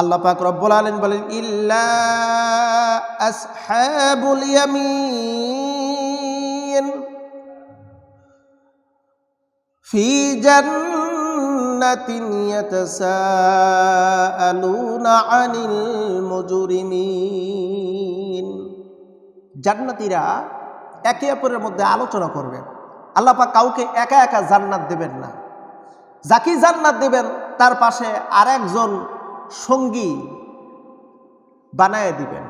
আল্লাহ পাক রব্বুল আলামিন বলেন ইয়ামিন ফি জান্নাতিন ইয়াতাসাআলুনা আনিল মুজরিমিন। জান্নাতীরা একে অপরের মধ্যে আলোচনা করবে। আল্লাহ পাক কাউকে একা একা জান্নাত দেবেন না। যাকে জান্নাত দেবেন, তার পাশে আরেকজন সঙ্গী বানায় দিবেন।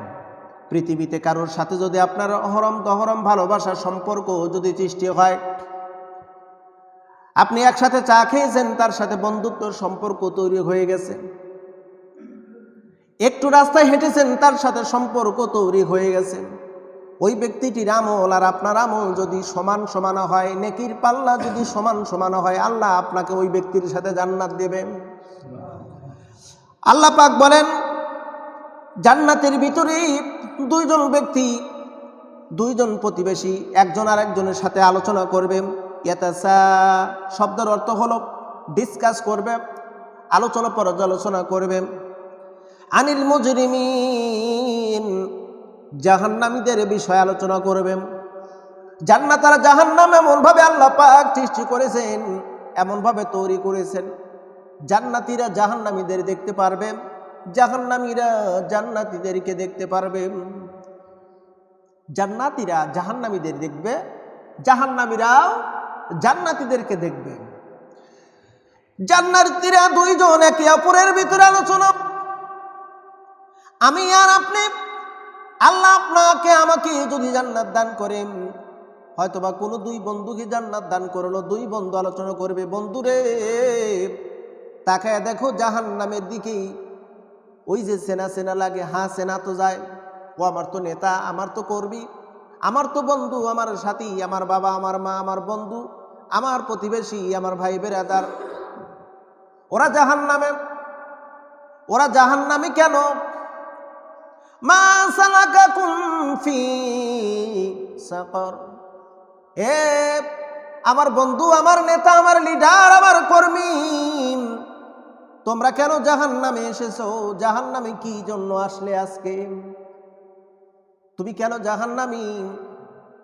পৃথিবীতে কারোর সাথে যদি আপনার অহরম দহরম ভালোবাসার সম্পর্ক যদি সৃষ্টি হয়, আপনি একসাথে চা খেয়েছেন, তার সাথে বন্ধুত্বর সম্পর্ক তৈরি হয়ে গেছে। একটু রাস্তায় হেঁটেছেন, তার সাথে সম্পর্ক তৈরি হয়ে গেছে। ওই ব্যক্তিটির আমল আর আপনার আমল যদি সমান সমান হয়, নেকির পাল্লা যদি সমান সমান হয়, আল্লাহ আপনাকে ওই ব্যক্তির সাথে জান্নাত দেবেন। আল্লাহ পাক বলেন, জান্নাতের ভিতরে দুইজন ব্যক্তি, দুইজন প্রতিবেশী, একজন আর একজনের সাথে আলোচনা করবে। ইয়াতাসা, শব্দের অর্থ হলো ডিসকাস করবে, আলোচনা পর্যালোচনা করবে। আনিল মুজরিমিন, জাহান্নামীদের বিষয়ে আলোচনা করবেন জান্নাত আর জাহান্নাম এমনভাবে আল্লাহ পাক সৃষ্টি করেছেন, এমনভাবে তৈরি করেছেন। জান্নাতীরা জাহান্নামীদের দেখতে পারবে, জাহান্নামীরা জান্নাতীদেরকে দেখতে পারবে। জান্নাতীরা জাহান্নামীদের দেখবে, জাহান্নামীরাও জান্নাতীদেরকে দেখবে। জান্নাতীরা দুইজন একে অপরের ভিতরে আলোচনা। আমি আর আপনি, আল্লাহ আপনাকে আমাকে যদি জান্নাত দান করেন, হয়তোবা কোনো দুই বন্ধুকে জান্নাত দান করল, দুই বন্ধু আলোচনা করবে, বন্ধুরে তাকায় দেখো জাহান নামের দিকেই। ওই যে সেনা সেনা লাগে হ্যাঁ সেনা তো যায়। ও আমার তো নেতা, আমার তো করবি আমার তো বন্ধু, আমার সাথী, আমার বাবা, আমার মা, আমার বন্ধু, আমার প্রতিবেশী, আমার ভাই বেরাদার। ওরা জাহান নামে ওরা জাহান নামে কেন? মা সালাকাকুম ফি সাকর। এ, আমার বন্ধু, আমার নেতা, আমার লিডার, আমার কর্মী। তোমরা কেন জাহান নামে এসেছ? জাহান নামে কি জন্য আসলে আজকে? তুমি কেন জাহান নামি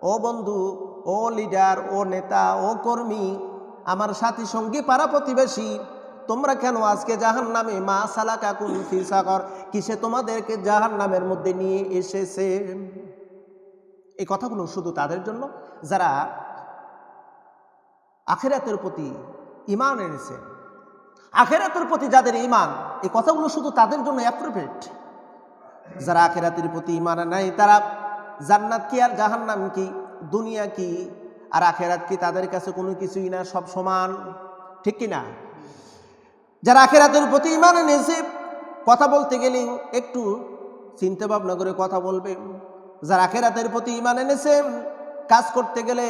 ও বন্ধু, ও লিডার, ও নেতা, ও কর্মী, আমার সাথী সঙ্গী, পাড়া প্রতিবেশী, তোমরা কেন আজকে জাহান নামে মা সালাকা কুন ফি সাগর, কিসে তোমাদেরকে জাহান নামের মধ্যে নিয়ে এসেছে? এই কথাগুলো শুধু তাদের জন্য? যারা আখেরাতের প্রতি ইমান এনেছে আখেরাতের প্রতি যাদের ইমান এই কথাগুলো শুধু তাদের জন্য অ্যাপ্রোপ্রিয়েট যারা আখেরাতের প্রতি ইমান নাই তারা জান্নাত কি আর জাহান্নাম কি, দুনিয়া কি, আর আখেরাত কি তাদের কাছে কোনো কিছুই না, সব সমান, ঠিক কি না যারা আখেরাতের প্রতি ইমান এনেছে কথা বলতে গেলে একটু চিন্তা ভাবনা করে কথা বলবে। যারা আখেরাতের প্রতি ইমান এনেছে কাজ করতে গেলে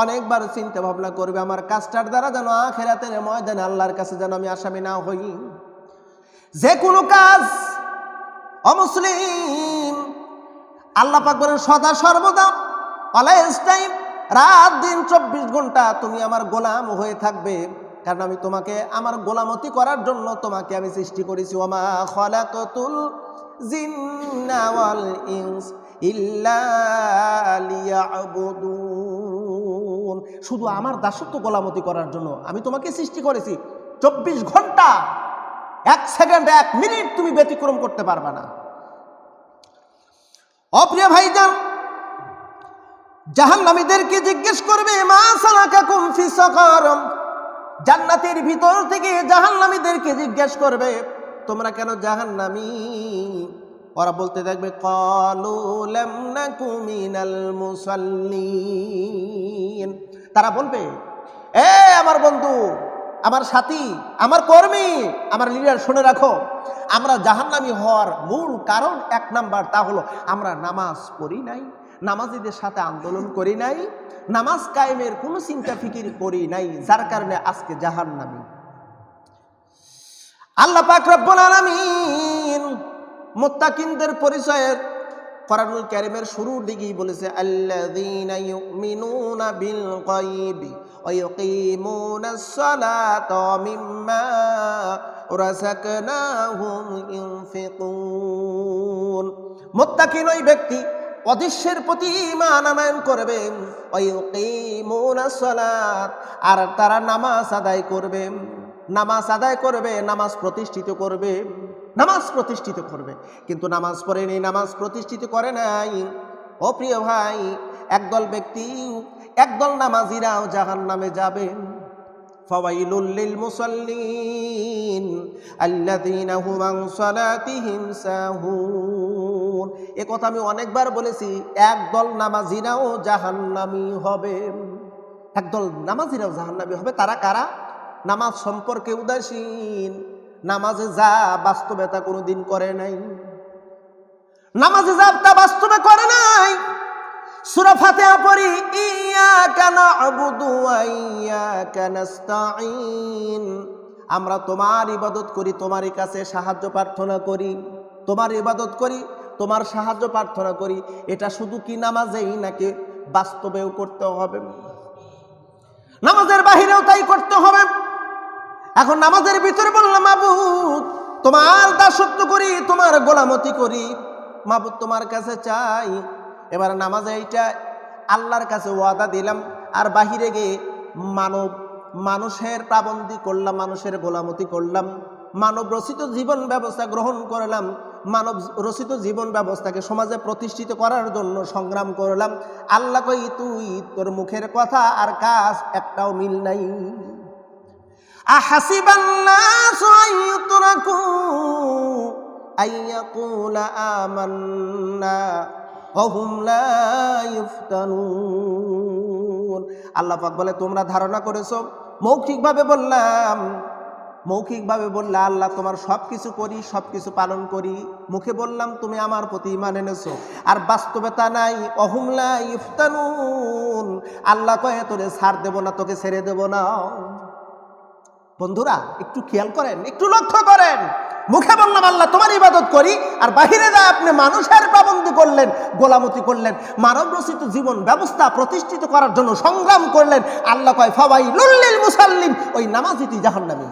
অনেকবার চিন্তা ভাবনা করবে আমার কাজটার দ্বারা যেন আখেরাতের ময়দানে আল্লাহর কাছে যেন আমি আসামি না হই। যে কোনো কাজ, অমুসলিম, আল্লাহ পাক বলেন, সদা সর্বদা অলওয়েজ টাইম রাত, দিন, চব্বিশ ঘণ্টা তুমি আমার গোলাম হয়ে থাকবে। কারণ আমি তোমাকে, আমার গোলামতি করার জন্য তোমাকে আমি সৃষ্টি করেছি। ওমা খলাকতুল জিন্না ওয়াল ইনস ইল্লা লিয়াবুদুন। শুধু আমার দাসত্ব গোলামতি করার জন্য আমি তোমাকে সৃষ্টি করেছি। চব্বিশ ঘণ্টা, এক সেকেন্ড এক মিনিট তুমি ব্যতিক্রম করতে পারবে না। অপ্রিয় ভাইজান, জাহান্নামীদেরকে জিজ্ঞেস করবে, মা জান্নাতের ভিতর থেকে জাহান্নামীদেরকে জিজ্ঞেস করবে, তোমরা কেন জাহান্নামী? ওরা বলতে থাকবে তারা বলবে, এ আমার বন্ধু, আমার সাথী, আমার কর্মী, আমার লিডার, শুনে রাখো, আমরা জাহান্নামী হওয়ার মূল কারণ এক নাম্বার তা হলো, আমরা নামাজ পড়ি নাই, নামাজিদের সাথে আন্দোলন করি নাই, নামাজ কায়েমের কোনো চিন্তা ফিকির করি নাই, যার কারণে আজকে জাহান্নামী। আল্লাহ পাক রব্বুল আলামিন মোত্তাকিনদের পরিচয়ের কোরআনুল কারিমের শুরুর দিকেই বলেছে, আল্লাযীনা ইউমিনুনা বিল গায়বি ওয়া ইউকিমুনাস সালাতা মিম্মা রাযাকনাহুম ইউনফিকুন মুত্তাকিন ওই ব্যক্তি অদৃশ্যের প্রতি ঈমান আমায়ন করবেন, ওয়া ইউকিমুনাস সালাত আর তারা নামাজ আদায় করবে নামাজ আদায় করবে, নামাজ প্রতিষ্ঠিত করবে। নামাজ প্রতিষ্ঠিত করবে। কিন্তু নামাজ পড়েনি, নামাজ প্রতিষ্ঠিত করে নাই। অপ্রিয় ভাই, একদল ব্যক্তি, একদল নামাজিরাও জাহান নামে যাবে ফাওয়াইলুল মুসাল্লিন আল্লাযীনা হুম আন সালাতিহিম সাহুন। এ কথা আমি অনেকবার বলেছি, একদল নামাজিরাও জাহান্নামী হবে। একদল নামাজিরাও জাহান্নামী হবে, তারা কারা? নামাজ সম্পর্কে উদাসীন। নামাজে যা বাস্তবে তা কোনোদিন করে নাই। নামাজে যা তা বাস্তবে করে নাই। সূরা ফাতিহা পড়ি, ইয়াকা না'বুদু ওয়া নাস্তাঈন। আমরা তোমার ইবাদত করি তোমারই কাছে সাহায্য প্রার্থনা করি। তোমার ইবাদত করি, তোমার সাহায্য প্রার্থনা করি। এটা শুধু কি নামাজেই নাকি বাস্তবেও করতে হবে? নামাজের বাহিরেও তাই করতে হবে। এখন নামাজের ভিতরে বললাম, মাবুদ, তোমার দাসত্ব করি, তোমার গোলামতি করি। মাবুদ, তোমার কাছে চাই। এবার নামাজে এইটা আল্লাহর কাছে ওয়াদা দিলাম, আর বাহিরে গিয়ে মানব, মানুষের পাবন্দি করলাম, মানুষের গোলামতি করলাম। মানব রচিত জীবন ব্যবস্থা গ্রহণ করলাম। মানব রচিত জীবন ব্যবস্থাকে সমাজে প্রতিষ্ঠিত করার জন্য সংগ্রাম করলাম। আল্লাহ কই, তুই তোর মুখের কথা আর কাজ একটাও মিল নাই। أحسب الناس أن يتركوا أن يقول آمنا وهم لا يفتنون আল্লাহ পাক বলে তোমরা ধারণা করেছো মৌখিকভাবে বললাম মৌখিকভাবে বললে আল্লাহ তোমার সব কিছু করি সব কিছু পালন করি মুখে বললাম তুমি আমার প্রতি ইমান এনেছো আর বাস্তবতা নাই অহুমলা ইফতানুন আল্লাহ কয়ে তোরে ছাড় দেবো না তোকে ছেড়ে দেবো না বন্ধুরা, একটু খেয়াল করেন, একটু লক্ষ্য করেন। মুখে বললাম, আল্লাহ, তোমার ইবাদত করি, আর বাহিরে যায় আপনি মানুষের পাবন্দি করলেন, গোলামতি করলেন মানব রচিত জীবন ব্যবস্থা প্রতিষ্ঠিত করার জন্য সংগ্রাম করলেন, আল্লাহ কয় ফাবাই লুল্লিল মুসাল্লিম, ওই নামাজিতি জাহান্নামী।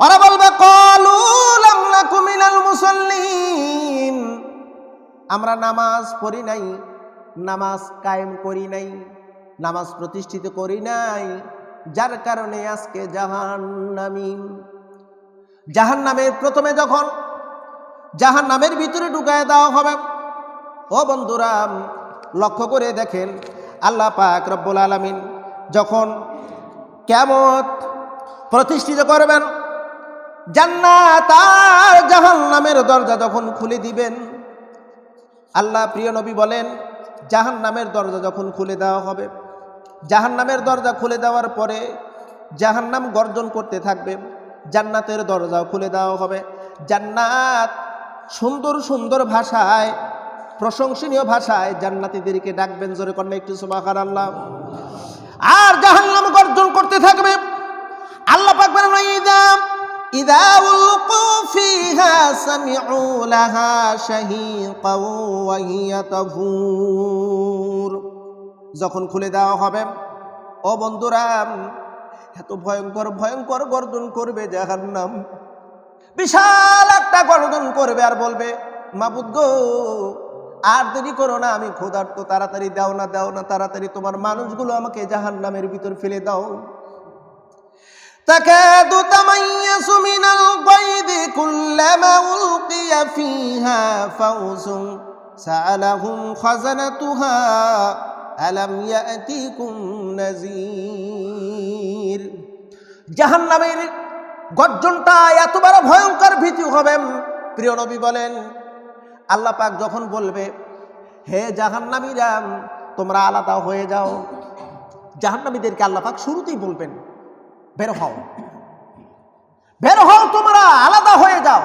ওরা বলবে, কলু লাম নাকু মিনাল আমরা নামাজ পড়ি নাই, নামাজ কায়েম করি নাই। নামাজ প্রতিষ্ঠিত করি নাই। যার কারণে আজকে জাহান্নামি। জাহান নামের প্রথমে যখন জাহান নামের ভিতরে ঢুকায় দেওয়া হবে, ও বন্ধুরা, লক্ষ্য করে দেখেন, আল্লাহ পাক রব্বুল আলমিন যখন কেমত প্রতিষ্ঠিত করবেন, জান্নাত আর জাহান নামের দরজা যখন খুলে দিবেন, আল্লাহ প্রিয় নবী বলেন জাহান নামের দরজা যখন খুলে দেওয়া হবে জাহান নামের দরজা খুলে দেওয়ার পরে জাহান নাম গর্জন করতে থাকবে। জান্নাতের দরজাও খুলে দেওয়া হবে। জান্নাত সুন্দর সুন্দর ভাষায়, প্রশংসনীয় ভাষায় জান্নাতীদেরকে ডাকবেন। জোরে কন্যা একটু সুবাহার আল্লাহ আর জাহান্নাম গর্জন করতে থাকবে। আল্লাহ পাক বলেন ইদা ইদা যখন খুলে দেওয়া হবে ও বন্ধুরা এত ভয়ঙ্কর ভয়ঙ্কর গর্জন করবে জাহান্নাম বিশাল একটা গর্জন করবে আর বলবে মাবুদ গো আর দেরি করো না আমি ক্ষুধার্ত তাড়াতাড়ি দাও না দাও না তাড়াতাড়ি তোমার মানুষগুলো আমাকে জাহান্নামের ভিতর ফেলে দাও تكاد تميز من الغيظ كلما ألقي فيها فوز سألهم خزنتها আলাম ইয়াতিকুম নাজির জাহান্নামের গর্জনটা এত বড় ভয়ঙ্কর ভীতি হবে। প্রিয় নবী বলেন, আল্লাহ পাক যখন বলবে, হে জাহান্নামীরা, তোমরা আলাদা হয়ে যাও। জাহান্নামীদেরকে আল্লাহ পাক শুরুতেই বলবেন, বের হও। বের হও তোমরা, আলাদা হয়ে যাও।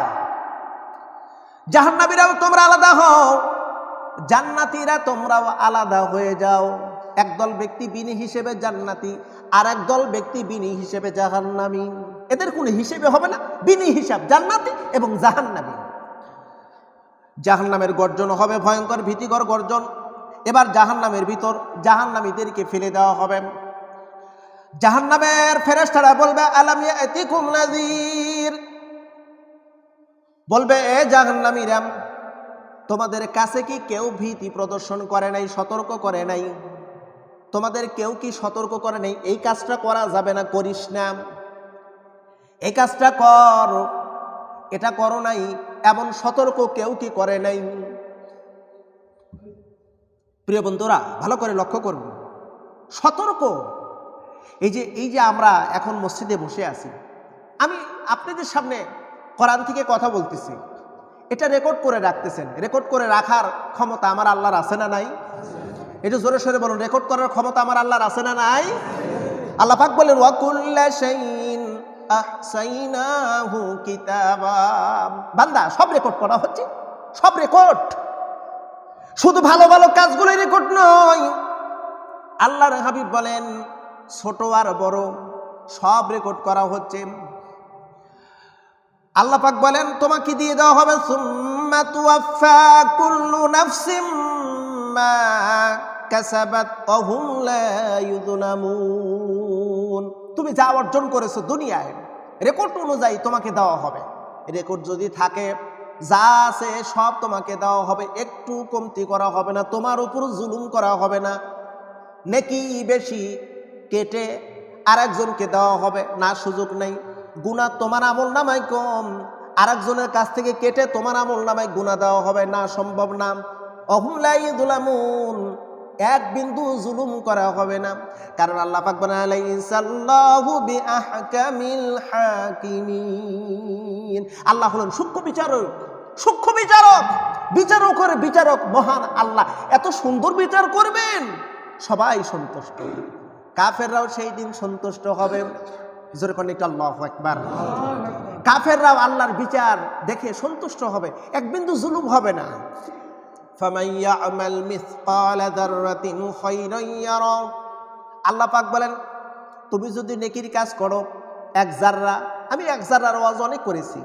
জাহান্নাবীরাও তোমরা আলাদা হও। জান্নাতীরা তোমরাও আলাদা হয়ে যাও। একদল ব্যক্তি বিনি হিসেবে জান্নাতি আর একদল ব্যক্তি বিনি হিসেবে জাহান্নামী। এদের কোনো হিসেবে হবে না। বিনি হিসাব জান্নাতি এবং জাহান্নামী। জাহান্নামের গর্জন হবে, ভয়ঙ্কর ভীতিকর গর্জন। এবার জাহান্নামের ভিতর জাহান্নামীদেরকে ফেলে দেওয়া হবে। জাহান্নামের ফেরেশতারা বলবে, আলাম ইয়াতিকুম নাযীর? বলবে, এ জাহান্নামীরাম তোমাদের কাছে কি কেউ ভীতি প্রদর্শন করে নাই, সতর্ক করে নাই? তোমাদের কেউ কি সতর্ক করে নাই, এই কাজটা করা যাবে না, করিস না। এই কাজটা কর, এটা করো নাই, এমন সতর্ক কেউ কি করে নাই? প্রিয় বন্ধুরা, ভালো করে লক্ষ্য করব সতর্ক, এই যে এই যে আমরা এখন মসজিদে বসে আছি, আমি আপনাদের সামনে কোরআন থেকে কথা বলতেছি। এটা রেকর্ড করে রাখতেছেন। রেকর্ড করে রাখার ক্ষমতা আমার আল্লাহর আছে না নাই? এটা জোরে সোরে বলুন রেকর্ড করার ক্ষমতা আমার আল্লাহর আছে না নাই? আল্লাহ পাক বলেন, ওয়াকুল্লা বান্দা, সব রেকর্ড করা হচ্ছে। সব রেকর্ড শুধু ভালো ভালো কাজগুলোই রেকর্ড নয়। আল্লাহর হাবিব বলেন, ছোট আর বড়, সব রেকর্ড করা হচ্ছে। আল্লাহ পাক বলেন, তোমাকে দিয়ে দেওয়া হবে, সুম্মা তুওয়াফা কুল্লু নাফসিম মা কাসাবাত লা তুমি যা অর্জন করেছ দুনিয়ায় রেকর্ড অনুযায়ী তোমাকে দেওয়া হবে। রেকর্ড যদি থাকে, যা আছে সব তোমাকে দেওয়া হবে, একটু কমতি করা হবে না, তোমার উপর জুলুম করা হবে না। নেকি বেশি কেটে আরেকজনকে দেওয়া হবে, না সুযোগ নেই। গুণা তোমার আমল নামায় কম। আরেকজনের কাছ থেকে কেটে তোমার আমল নামায় গুণা দেওয়া হবে না, সম্ভব না। অহুমলাই দুলামুন এক বিন্দু জুলুম করা হবে না। কারণ আল্লাহ পাক আল্লাহ হলেন সূক্ষ্ম বিচারক সূক্ষ্ম বিচারক, বিচারকের বিচারক মহান আল্লাহ। এত সুন্দর বিচার করবেন, সবাই সন্তুষ্ট। কাফেররাও সেই দিন সন্তুষ্ট হবে। জোরে কন্যা আল্লাহ একবার কাফেররাও আল্লাহর বিচার দেখে সন্তুষ্ট হবে, এক বিন্দু জুলুম হবে না। আল্লাহ পাক বলেন, তুমি যদি নেকির কাজ করো, এক জাররা, আমি এক জাররার ওয়াজ অনেক করেছি।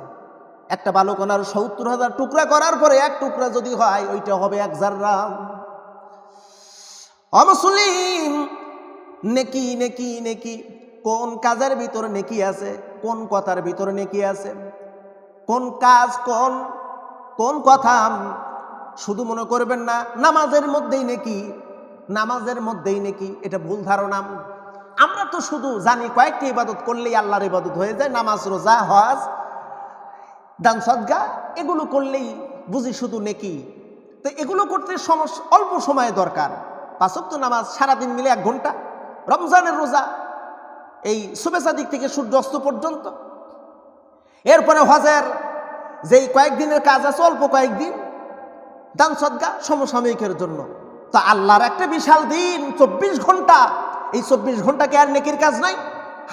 একটা বালকনার সত্তর হাজার টুকরা করার পরে এক টুকরা যদি হয়, ওইটা হবে এক জাররা। অমুসলিম নেকি নেকি নেকি কোন কাজের ভিতর নেকি আছে, কোন কথার ভিতর নেকি আছে, কোন কাজ কোন কোন কথা শুধু মনে করবেন না, নামাজের মধ্যেই নেকি, নামাজের মধ্যেই নেকি, এটা ভুল ধারণা। আমরা তো শুধু জানি কয়েকটি ইবাদত করলেই আল্লাহর ইবাদত হয়ে যায়, নামাজ, রোজা, হজ, দান সদ্গা এগুলো করলেই বুঝি শুধু নেকি। তো এগুলো করতে সমস্যা অল্প সময় দরকার। পাঁচক তো নামাজ সারাদিন মিলে এক ঘণ্টা, রমজানের রোজা এই শুভেচ্ছা দিক থেকে সূর্য অস্ত পর্যন্ত। এরপরে হজের যেই কয়েকদিনের কাজ আছে, অল্প কয়েকদিন দান সদ্গা সমসাময়িকের জন্য। তো আল্লাহর একটা বিশাল দিন, চব্বিশ ঘণ্টা। এই চব্বিশ ঘণ্টা কি আর নেকির কাজ নাই?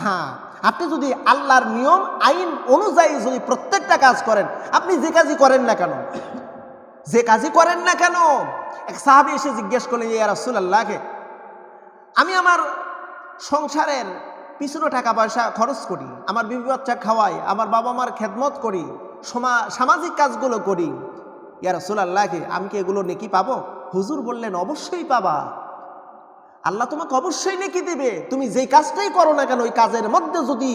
হ্যাঁ আপনি যদি আল্লাহর নিয়ম, আইন অনুযায়ী যদি প্রত্যেকটা কাজ করেন, আপনি যে কাজই করেন না কেন? যে কাজই করেন না কেন? এক সাহাবি এসে জিজ্ঞেস করলেন, ইয়া রাসূলুল্লাহকে আমি আমার সংসারের পিছনে টাকা পয়সা খরচ করি, আমার বিবি বাচ্চা খাওয়াই, আমার বাবা মার খেদমত করি, সমা, সামাজিক কাজগুলো করি। ইয়া রাসূলুল্লাহকে আমি কি এগুলো নেকি পাবো? হুজুর বললেন, অবশ্যই পাবা। আল্লাহ তোমাকে অবশ্যই নেকি দেবে। তুমি যেই কাজটাই করো না কেন, ওই কাজের মধ্যে যদি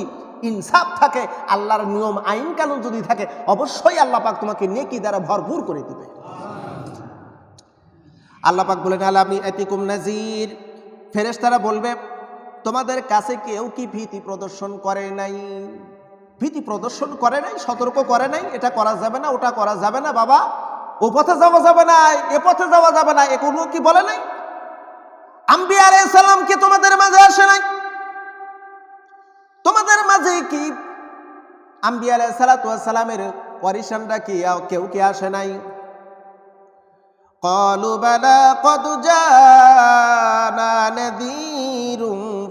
ইনসাফ থাকে, আল্লাহর নিয়ম, আইন কানুন যদি থাকে, অবশ্যই আল্লাহ পাক তোমাকে নেকি দ্বারা ভরপুর করে দিবে। আল্লাহ পাক বলেন আল্লাহ আমি এতিকুম নাজির। ফেরেশতারা বলবে তোমাদের কাছে কেউ কি ভীতি প্রদর্শন করে নাই? ভীতি প্রদর্শন করে নাই? সতর্ক করে নাই? এটা করা যাবে না, ওটা করা যাবে না, বাবা। ও পথে যাওয়া যাবে না, এ পথে যাওয়া যাবে না, এ কোনো কি বলে নাই? আম্বি সালাম কি তোমাদের মাঝে আসে নাই? তোমাদের মাঝে কি আম্বি সালাতামের পরিশানটা কি কেউ কি আসে নাই? কলু বেলা কত যা না নদী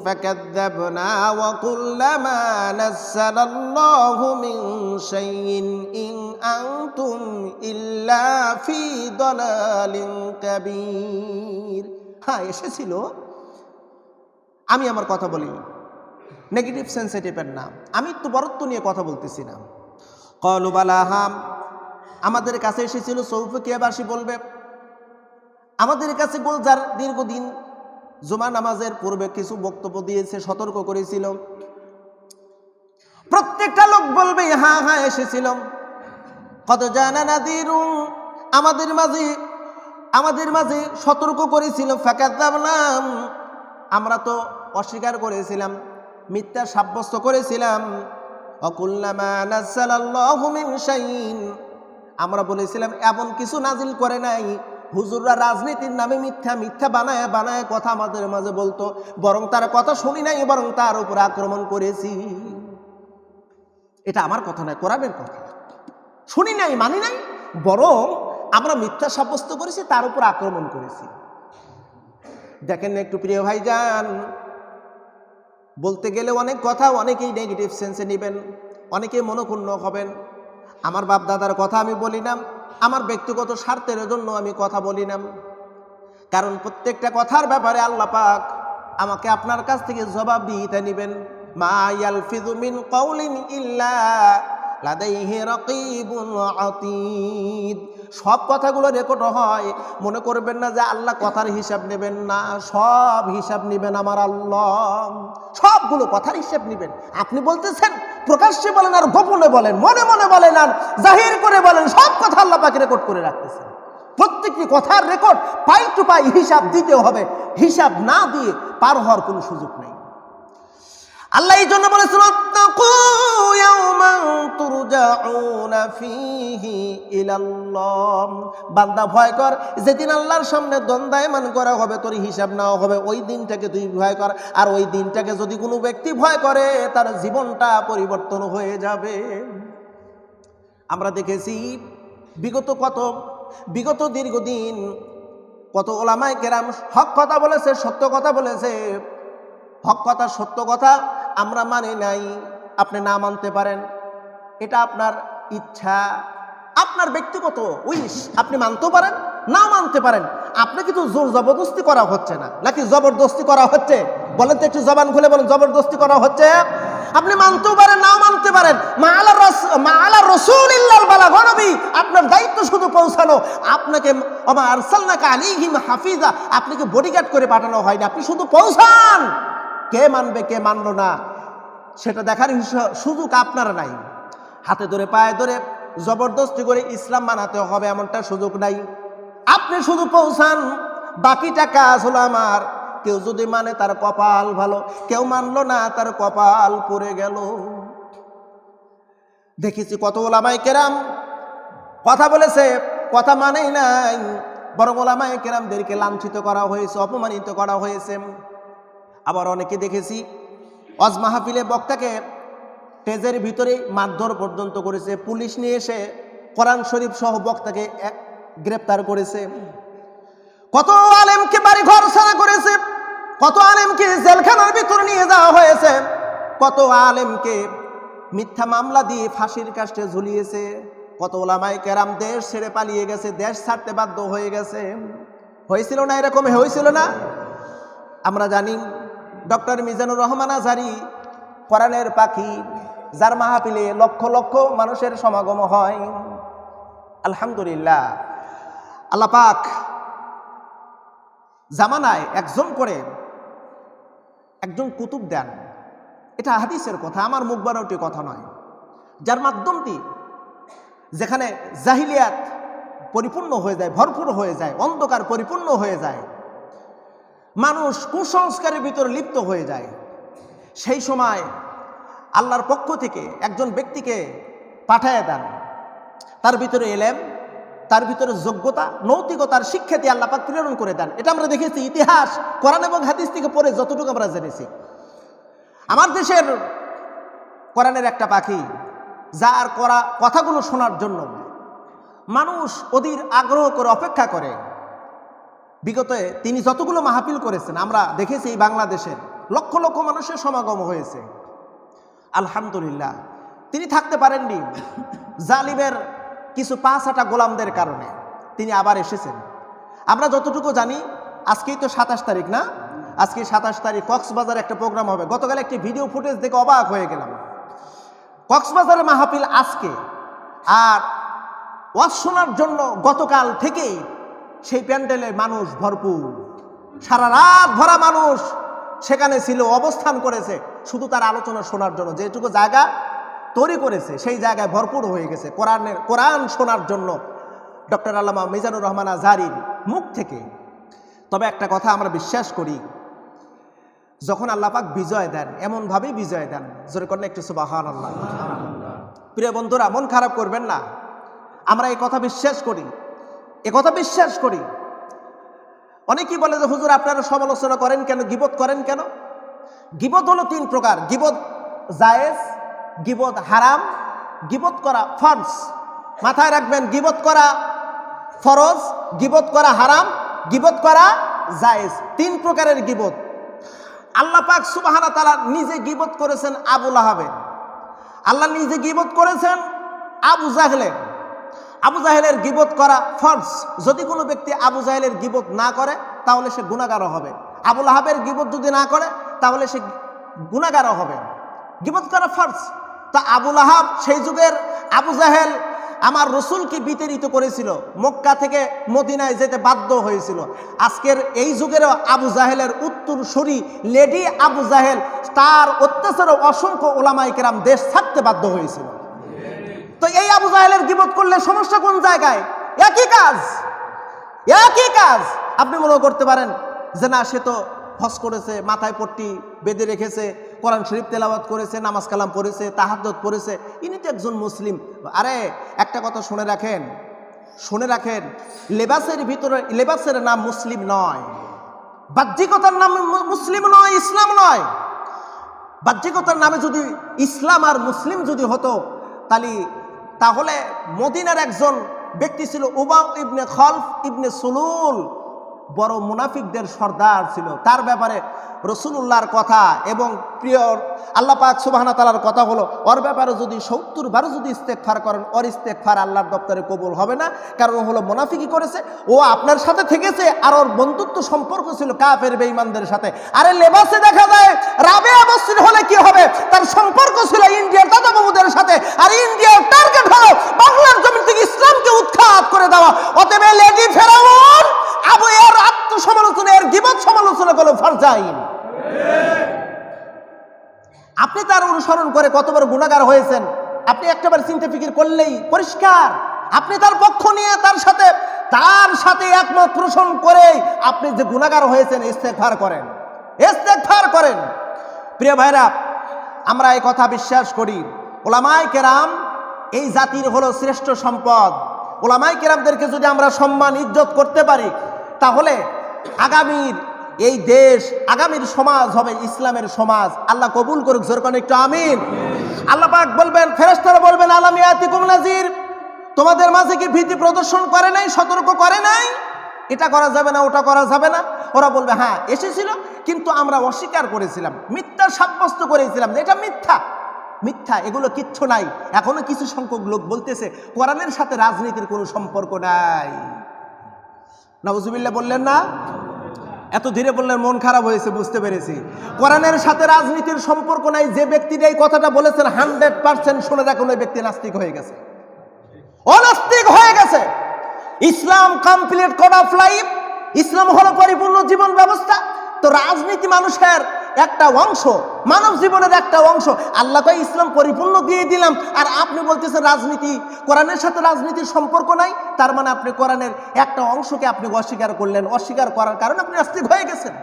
فكذبنا وقلنا ما نزل الله من شيء إن أنتم إلا في ضلال كبير হ্যাঁ এসেছিল আমি আমার কথা বলি নেগেটিভ সেন্সিটিভের নাম আমি তো বরত্ব নিয়ে কথা বলতেছি না কলুবালা হাম আমাদের কাছে এসেছিল সৌফিকিয়াবাসী বলবে আমাদের কাছে গোলজার দীর্ঘদিন জুমা নামাজের পূর্বে কিছু বক্তব্য দিয়েছে, সতর্ক করেছিল। প্রত্যেকটা লোক বলবে হ্যাঁ হ্যাঁ এসেছিল। কত জানা নাদিরুম আমাদের মাঝে আমাদের মাঝে সতর্ক করেছিল ফাঁকাতাম আমরা তো অস্বীকার করেছিলাম, মিথ্যা সাব্যস্ত করেছিলাম। আমরা বলেছিলাম, এমন কিছু নাজিল করে নাই। হুজুররা রাজনীতির নামে মিথ্যা মিথ্যা বানায় বানায় কথা আমাদের মাঝে বলতো। বরং তার কথা শুনি নাই, বরং তার উপর আক্রমণ করেছি। এটা আমার কথা নয়, কোরআনের কথা। শুনি নাই, মানি নাই, বরং আমরা মিথ্যা সাব্যস্ত করেছি, তার উপর আক্রমণ করেছি। দেখেন না একটু প্রিয় ভাই যান বলতে গেলে অনেক কথা, অনেকেই নেগেটিভ সেন্সে নেবেন, অনেকেই মনক্ষুণ্ণ হবেন। আমার বাপ দাদার কথা আমি বলি না আমার ব্যক্তিগত স্বার্থের জন্য আমি কথা বলি না। কারণ প্রত্যেকটা কথার ব্যাপারে আল্লাহ পাক আমাকে আপনার কাছ থেকে জবাব দিয়ে নিবেন। মা ইয়াল ফিজুমিন কৌলিন ইল্লা সব কথাগুলো রেকর্ড হয়। মনে করবেন না যে আল্লাহ কথার হিসাব নেবেন না। সব হিসাব নেবেন আমার আল্লাহ। সবগুলো কথার হিসাব নেবেন। আপনি বলতেছেন, প্রকাশ্যে বলেন আর গোপনে বলেন, মনে মনে বলেন আর জাহির করে বলেন, সব কথা আল্লাহ পাকে রেকর্ড করে রাখতেছেন। প্রত্যেকটি কথার রেকর্ড পাই টু পাই হিসাব দিতে হবে। হিসাব না দিয়ে পার হওয়ার কোনো সুযোগ নেই। আল্লাহ এই জন্য বলেছেন, "ওয়াত্তাকু ইয়াওমান তুরজাউনা ফীহি ইলাল্লাহ। বান্দা ভয় কর, যেদিন আল্লাহর সামনে দ্বন্দ্বায়মান করা হবে, তোর হিসাব নেওয়া হবে, ওই দিনটাকে তুই ভয় কর। আর ওই দিনটাকে যদি কোনো ব্যক্তি ভয় করে, তার জীবনটা পরিবর্তন হয়ে যাবে। আমরা দেখেছি, বিগত কত, বিগত দীর্ঘদিন কত ওলামায় কেরাম হক কথা বলেছে, সত্য কথা বলেছে। হক কথা, সত্য কথা আমরা মানি নাই, আপনি না মানতে পারেন। এটা আপনার ইচ্ছা, আপনার ব্যক্তিগত উইশ, আপনি মানতেও পারেন, না মানতে পারেন। আপনি কিন্তু জোর জবরদস্তি করা হচ্ছে না। নাকি জবরদস্তি করা হচ্ছে? বলেন তো একটু জবান খুলে বলেন, জবরদস্তি করা হচ্ছে? আপনি মানতেও পারেন, নাও মানতে পারেন। মা আলা মা আলা রসুল বালা গনবী আপনার দায়িত্ব শুধু পৌঁছানো। আপনাকে আমা আরসালনাকা আলাইহিম হাফিজা, আপনাকে বডিগার্ড করে পাঠানো হয়নি। আপনি শুধু পৌঁছান। কে মানবে, কে মানলো না, সেটা দেখার সুযোগ আপনার নাই। হাতে ধরে, পায়ে ধরে জবরদস্তি করে ইসলাম মানাতে হবে এমনটা সুযোগ নাই। আপনি শুধু পৌঁছান, বাকিটা কাজ হলো আমার। কেউ যদি মানে তার কপাল ভালো, কেউ মানলো না তার কপাল পড়ে গেল। দেখেছি কত ওলামাই কেরাম কথা বলেছে, কথা মানেই নাই, বরং ওলামাই কেরামদেরকে লাঞ্ছিত করা হয়েছে, অপমানিত করা হয়েছে। আবার অনেকে দেখেছি অজ মাহফিলে বক্তাকে টেজের ভিতরে মারধর পর্যন্ত করেছে, পুলিশ নিয়ে এসে কোরআন শরীফ সহ বক্তাকে গ্রেপ্তার করেছে। কত আলেমকে বাড়ি ঘর ছাড়া করেছে, কত আলেমকে জেলখানার ভিতরে নিয়ে যাওয়া হয়েছে, কত আলেমকে মিথ্যা মামলা দিয়ে ফাঁসির কাষ্টে ঝুলিয়েছে, কত ওলামাই কেরাম দেশ ছেড়ে পালিয়ে গেছে, দেশ ছাড়তে বাধ্য হয়ে গেছে। হয়েছিল না এরকম? হয়েছিল না? আমরা জানি ডক্টর মিজানুর রহমান আজারি, কোরআনের পাখি, যার মাহফিলে লক্ষ লক্ষ মানুষের সমাগম হয়। আলহামদুলিল্লাহ। আল্লাহ পাক জামানায় একজন করে একজন কুতুব দেন। এটা হাদিসের কথা, আমার মুখ বানাওটি কথা নয়। যার মাধ্যমটি যেখানে জাহিলিয়াত পরিপূর্ণ হয়ে যায়, ভরপুর হয়ে যায়, অন্ধকার পরিপূর্ণ হয়ে যায় মানুষ কুসংস্কারের ভিতরে লিপ্ত হয়ে যায়। সেই সময় আল্লাহর পক্ষ থেকে একজন ব্যক্তিকে পাঠায় দেন। তার ভিতরে এলেম, তার ভিতরে যোগ্যতা, নৈতিকতার শিক্ষা দিয়ে আল্লাপাক প্রেরণ করে দেন। এটা আমরা দেখেছি ইতিহাস, কোরআন এবং হাদিস থেকে পড়ে যতটুকু আমরা জেনেছি। আমার দেশের কোরআনের একটা পাখি, যার করা কথাগুলো শোনার জন্য মানুষ অধীর আগ্রহ করে অপেক্ষা করে। বিগতে তিনি যতগুলো মাহফিল করেছেন, আমরা দেখেছি এই বাংলাদেশের লক্ষ লক্ষ মানুষের সমাগম হয়েছে। আলহামদুলিল্লাহ। তিনি থাকতে পারেননি জালিমের কিছু পাঁচ আটা গোলামদের কারণে। তিনি আবার এসেছেন। আমরা যতটুকু জানি, আজকেই তো সাতাশ তারিখ না? আজকে সাতাশ তারিখ কক্সবাজারে একটা প্রোগ্রাম হবে। গতকাল একটি ভিডিও ফুটেজ দেখে অবাক হয়ে গেলাম। কক্সবাজারের মাহফিল আজকে। আর ওয়াজ শোনার জন্য গতকাল থেকেই সেই প্যান্ডেলে মানুষ ভরপুর। সারা রাত ভরা মানুষ সেখানে ছিল, অবস্থান করেছে, শুধু তার আলোচনা শোনার জন্য। যেটুকু জায়গা তৈরি করেছে, সেই জায়গায় ভরপুর হয়ে গেছে কোরআনের কোরআন শোনার জন্য। ডক্টর আল্লামা মিজানুর রহমান আজহারির মুখ থেকে। তবে একটা কথা আমরা বিশ্বাস করি, যখন আল্লাপাক বিজয় দেন, এমনভাবেই বিজয় দেন। জোরে করলে একটু সুবাহান আল্লাহ প্রিয় বন্ধুরা, মন খারাপ করবেন না। আমরা এই কথা বিশ্বাস করি। কথা বিশ্বাস করি। অনেকেই বলে যে, হুজুর, আপনারা সমালোচনা করেন কেন? গিবত করেন কেন? গিবত হলো তিন প্রকার। গিবত জায়েজ, গিবত হারাম, গিবত করা ফরজ। মাথায় রাখবেন, গিবত করা ফরজ, গিবত করা হারাম, গিবত করা জায়েজ। তিন প্রকারের গিবত। আল্লাহ পাক সুবাহানা তালা নিজে গিবত করেছেন আবুল আহাবের আল্লাহ নিজে গিবত করেছেন আবু জাহেলের। আবু জাহেলের গিবত করা ফর্জ। যদি কোনো ব্যক্তি আবু জাহেলের গিবত না করে, তাহলে সে গুণাগারও হবে। আবুল আহাবের গিবত যদি না করে, তাহলে সে গুণাগারও হবে। গিবত করা ফর্জ। তা আবুল আহাব সেই যুগের আবু জাহেল আমার রসুলকে বিতাড়িত করেছিল। মক্কা থেকে মদিনায় যেতে বাধ্য হয়েছিল। আজকের এই যুগেরও আবু জাহেলের উত্তর সরি লেডি আবু জাহেল, তার অত্যাচারে অসংখ্য ওলামাইকেরাম দেশ ছাড়তে বাধ্য হয়েছিল। তো এই আবু জাহেলের গিবত করলে সমস্যা কোন জায়গায়? একই কাজ। একই কাজ। আপনি মনে করতে পারেন যে না, সে তো হজ করেছে, মাথায় পট্টি বেঁধে রেখেছে, কোরআন শরীফ তেলাওয়াত করেছে, নামাজ কালাম পড়েছে তাহাদ্দত পড়েছে। ইনি তো একজন মুসলিম। আরে, একটা কথা শুনে রাখেন শুনে রাখেন, লেবাসের ভিতরে, লেবাসের নাম মুসলিম নয়। বাহ্যিকতার নাম মুসলিম নয়, ইসলাম নয়। বাহ্যিকতার নামে যদি ইসলাম আর মুসলিম যদি হতো, তাহলে তাহলে মদিনার একজন ব্যক্তি ছিল উবা ইবনে খলফ ইবনে সুলুল। বড় মুনাফিকদের সর্দার ছিল। তার ব্যাপারে রসুলুল্লাহর কথা এবং প্রিয় আল্লাহ পাক সুবাহানা তালার কথা হলো, ওর ব্যাপারে যদি সত্তর বারো যদি ইস্তেকফার করেন, ওর ইস্তেকফার আল্লাহর দপ্তরে কবুল হবে না। কারণ হলো মুনাফিকি করেছে, ও আপনার সাথে থেকেছে আর ওর বন্ধুত্ব সম্পর্ক ছিল কাফের বেঈমানদের সাথে। আরে লেবাসে দেখা যায় রাবে অবস্থিত হলে কি হবে? তার সম্পর্ক ছিল ইন্ডিয়ার দাদা বাবুদের সাথে। আর ইন্ডিয়ার টার্গেট হলো বাংলার জমি থেকে ইসলামকে উৎখাত করে দেওয়া। অতএব লেডি ফেরাউন আবু এর আত্মসমালোচনা এর গিবত সমালোচনা করল আপনি তার অনুসরণ করে কত বড় গুণাগার হয়েছেন? আপনি একটাবার চিন্তা ফিকির করলেই পরিষ্কার। আপনি তার পক্ষ নিয়ে তার সাথে তার সাথে একমত পোষণ করে আপনি যে গুণাগার হয়েছেন ইস্তেকফার করেন। ইস্তেকফার করেন। প্রিয় ভাইরা, আমরা এই কথা বিশ্বাস করি ওলামাই কেরাম এই জাতির হলো শ্রেষ্ঠ সম্পদ। ওলামাই কেরামদেরকে যদি আমরা সম্মান, ইজ্জত করতে পারি, তাহলে আগামীর এই দেশ আগামীর সমাজ হবে ইসলামের সমাজ। আল্লাহ কবুল করুক জোরকান একটু আমিন। আল্লাহ পাক বলবেন, ফেরেশতারা বলবেন, আলামিয়াতিকুম নাজির। তোমাদের মাঝে কি ভীতি প্রদর্শন করে নাই, সতর্ক করে নাই? এটা করা যাবে না, ওটা করা যাবে না। ওরা বলবে হ্যাঁ এসেছিল, কিন্তু আমরা অস্বীকার করেছিলাম, মিথ্যা সাব্যস্ত করেছিলাম এটা মিথ্যা। মিথ্যা, এগুলো কিচ্ছু নাই। এখনও কিছু সংখ্যক লোক বলতেছে, কোরআনের সাথে রাজনীতির কোনো সম্পর্ক নাই। নবজুবিল্লা বললেন না? এত ধীরে বললেন মন খারাপ হয়েছে, বুঝতে পেরেছি। কোরআনের সাথে রাজনীতির সম্পর্ক নাই, যে ব্যক্তিটা এই কথাটা বলেছেন, হান্ড্রেড পার্সেন্ট শুনে দেখুন ওই ব্যক্তি নাস্তিক হয়ে গেছে। অনাস্তিক হয়ে গেছে। Islam complete code of life ইসলাম হলো পরিপূর্ণ জীবন ব্যবস্থা। তো রাজনীতি মানুষের একটা অংশ, মানব জীবনের একটা অংশ। আল্লাহকে ইসলাম পরিপূর্ণ দিয়ে দিলাম। আর আপনি বলতেছেন রাজনীতি, কোরআনের সাথে রাজনীতির সম্পর্ক নাই, তার মানে আপনি কোরআনের একটা অংশকে আপনি অস্বীকার করলেন। অস্বীকার করার কারণে আপনি নাস্তিক হয়ে গেছেন।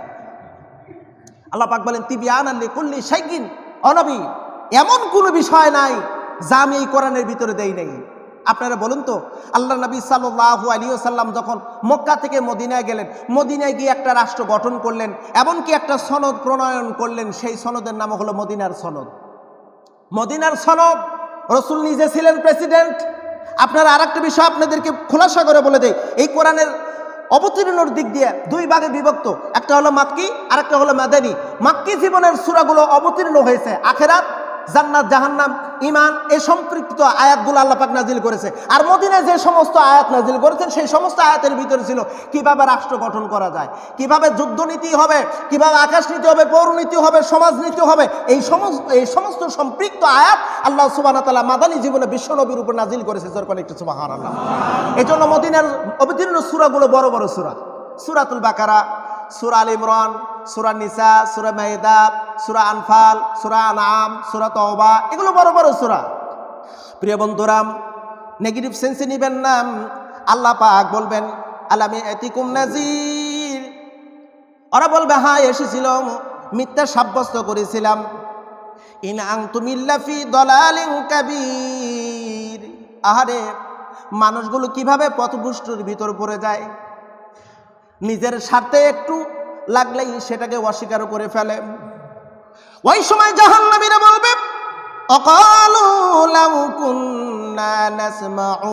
আল্লাহ পাক বলেন, তিবিয়ান আল্লি কুল্লি সাইকিন অনবী, এমন কোনো বিষয় নাই যা আমি এই কোরআনের ভিতরে দেই নাই। আপনারা বলুন তো আল্লাহ নবী সাল্লাহু আলী সাল্লাম যখন মক্কা থেকে মদিনায় গেলেন, মদিনায় গিয়ে একটা রাষ্ট্র গঠন করলেন, এমনকি একটা সনদ প্রণয়ন করলেন, সেই সনদের নাম হলো মদিনার সনদ। মদিনার সনদ, রসুল নিজে ছিলেন প্রেসিডেন্ট। আপনার আর একটা বিষয় আপনাদেরকে খোলাসা করে বলে দেয় এই কোরআনের অবতীর্ণর দিক দিয়ে দুই ভাগে বিভক্ত, একটা হলো মাক্কি আর একটা হলো মাদানী। মাক্কি জীবনের সুরাগুলো অবতীর্ণ হয়েছে, আখেরাত জান্নাত, জাহান্নাম ইমান এই সম্পৃক্ত আয়াতগুলো আল্লাহ পাক নাজিল করেছে। আর মদিনায় যে সমস্ত আয়াত নাজিল করেছেন, সেই সমস্ত আয়াতের ভিতরে ছিল কীভাবে রাষ্ট্র গঠন করা যায়, কীভাবে যুদ্ধনীতি হবে, কীভাবে আকাশনীতি হবে, পৌরনীতি হবে, সমাজনীতি হবে, এই সমস্ত এই সমস্ত সম্পৃক্ত আয়াত আল্লাহ সুবাহ তালা মাদানী জীবনে বিশ্বনবীর উপর নাজিল করেছে। যখন একটু আল্লাহ এই জন্য মদিনার অবতীর্ণ সুরাগুলো বড় বড় সুরা। সুরাতুল বাকারা সুরা আল ইমরান, সুরা নিসা, সুরা মেহদা সুরা আনফাল, সুরা আনাম সুরা তওবা, এগুলো বড় বড় সুরা। প্রিয় বন্ধুরাম নেগেটিভ সেন্সে নিবেন না। আল্লাহ পাক বলবেন, আলামে এতিকুম নাজির ওরা বলবে হ্যাঁ এসেছিল মিথ্যা সাব্যস্ত করেছিলাম। ইন আংতুমিল্লাফি দলালিং কাবীর। আহারে, মানুষগুলো কীভাবে পথভুষ্টর ভিতর পড়ে যায়? নিজের স্বার্থে একটু লাগলেই সেটাকে অস্বীকার করে ফেলে। ওই সময় জাহান্নামীরা বলবে অকালু লাউ